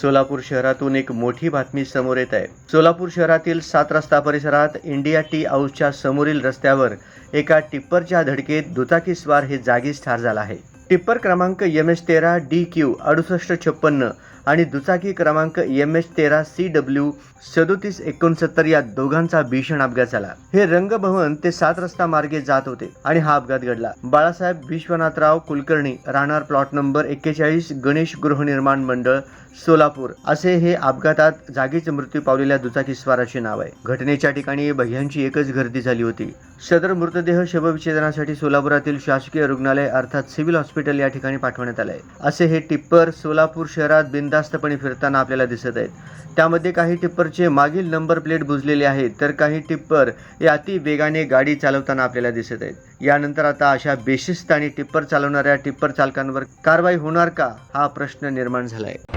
सोलापूर शहरातून एक मोठी बातमी समोर येत आहे. सोलापूर शहरातील सात रस्ता परिसरात इंडिया टी हाऊसच्या समोरील रस्त्यावर एका टिप्परच्या धडकेत दुचाकीस्वार हे जागीच ठार झाला आहे. टिप्पर क्रमांक एम एस तेरा डी क्यू अडुसष्ट छप्पन्न आणि दुचाकी क्रमांक एम एच तेरा सी डब्ल्यू सदोतीस एकोणसत्तर या दोघांचा भीषण अपघात झाला. हे रंगभवन ते सात रस्ता मार्गे जात होते आणि हा अपघात घडला. बाळासाहेब विश्वनाथराव कुलकर्णी राहणार प्लॉट नंबर एक्केचाळीस गणेश गृहनिर्माण मंडळ सोलापूर. असे हे अपघातात जागीच मृत्यू पावलेल्या दुचाकी स्वाराचे नाव आहे. घटनेच्या ठिकाणी भैयांची एकच गर्दी झाली होती. सदर मृतदेह शवविच्छेदनासाठी सोलापुरातील शासकीय रुग्णालय अर्थात सिव्हिल हॉस्पिटल या ठिकाणी पाठवण्यात आले आहे असे हे टिप्पर सोलापूर शहरात जास्तपणे फिरताना आपल्याला दिसत आहेत. त्यामध्ये काही टिप्परचे मागील नंबर प्लेट बुजलेले आहेत तर काही टिप्पर हे अति वेगाने गाडी चालवताना आपल्याला दिसत आहेत. यानंतर आता अशा बेशिस्त आणि टिप्पर चालवणाऱ्या टिप्पर चालकांवर कारवाई होणार का? हा प्रश्न निर्माण झाला आहे